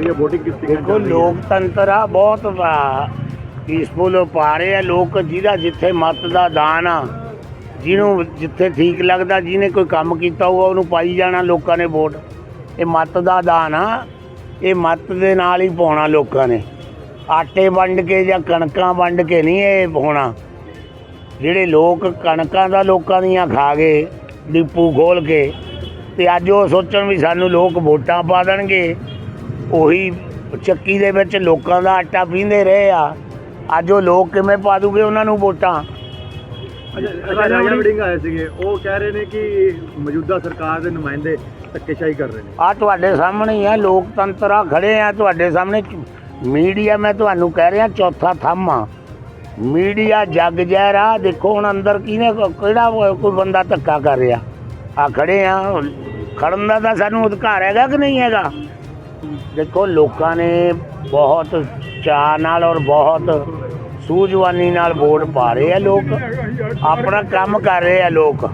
ਰਹੀ ਹੈ VOTING ਕਿਸ ਤਰੀਕੇ ਨਾਲ ਦੇਖੋ? ਲੋਕਤੰਤਰ ਆ ਬਹੁਤ ਪੀਸਫੁਲ ਪਾ ਰਹੇ। ਆ ਲੋਕ ਜਿਹਦਾ ਜਿੱਥੇ ਮਤ ਦਾ ਦਾਨ ਆ ਜਿਹਨੂੰ ਜਿੱਥੇ ਠੀਕ ਲੱਗਦਾ ਜਿਹਨੇ ਕੋਈ ਕੰਮ ਕੀਤਾ ਹੋਊਗਾ ਉਹਨੂੰ ਪਾਈ ਜਾਣਾ ਲੋਕਾਂ ਨੇ ਵੋਟ। ਇਹ ਮਤ ਦਾ ਦਾਨ ਆ ਇਹ ਮਤ ਦੇ ਨਾਲ ਹੀ ਪਾਉਣਾ ਲੋਕਾਂ ਨੇ। ਆਟੇ ਵੰਡ ਕੇ ਜਾਂ ਕਣਕਾਂ ਵੰਡ ਕੇ ਨਹੀਂ ਇਹ ਹੋਣਾ। ਜਿਹੜੇ ਲੋਕ ਕਣਕਾਂ ਦਾ ਲੋਕਾਂ ਦੀਆਂ ਖਾ ਗਏ ਡਿਪੂ ਖੋਲ ਕੇ ਤੇ ਅੱਜ ਉਹ ਸੋਚਣ ਵੀ ਸਾਨੂੰ ਲੋਕ ਵੋਟਾਂ ਪਾ ਦੇਣਗੇ। ਉਹੀ ਚੱਕੀ ਦੇ ਵਿੱਚ ਲੋਕਾਂ ਦਾ ਆਟਾ ਪੀਂਦੇ ਰਹੇ ਆ। ਅੱਜ ਉਹ ਲੋਕ ਕਿਵੇਂ ਪਾ ਦੂਗੇ ਉਹਨਾਂ ਨੂੰ ਵੋਟਾਂ? ਰਾਜਾ ਵੜਿੰਗ ਆਏ ਸੀਗੇ। ਉਹ ਕਹਿ ਰਹੇ ਨੇ ਕਿ ਮੌਜੂਦਾ ਸਰਕਾਰ ਦੇ ਨੁਮਾਇੰਦੇ ਧੱਕੇਸ਼ਾਹੀ ਕਰ ਰਹੇ ਨੇ। ਆ ਤੁਹਾਡੇ ਸਾਹਮਣੇ ਹੀ ਆ ਲੋਕਤੰਤਰ ਆ ਖੜੇ ਆ ਤੁਹਾਡੇ ਸਾਹਮਣੇ। ਮੀਡੀਆ ਮੈਂ ਤੁਹਾਨੂੰ ਕਹਿ ਰਿਹਾ ਚੌਥਾ ਥੰਮ ਆ। ਮੀਡੀਆ ਜੱਗ ਜ਼ਹਿਰ ਦੇਖੋ ਹੁਣ ਅੰਦਰ ਕਿਹਨੇ ਕਿਹੜਾ ਕੋਈ ਬੰਦਾ ਧੱਕਾ ਕਰ ਰਿਹਾ? ਆ ਖੜੇ ਆ। ਖੜਨ ਦਾ ਤਾਂ ਸਾਨੂੰ ਅਧਿਕਾਰ ਹੈਗਾ ਕਿ ਨਹੀਂ ਹੈਗਾ? ਦੇਖੋ, ਲੋਕਾਂ ਨੇ ਬਹੁਤ ਚਾਅ ਨਾਲ ਔਰ ਬਹੁਤ ਸੂਝਵਾਨੀ ਨਾਲ ਵੋਟ ਪਾ ਰਹੇ ਆ ਲੋਕ। ਆਪਣਾ ਕੰਮ ਕਰ ਰਹੇ ਆ ਲੋਕ।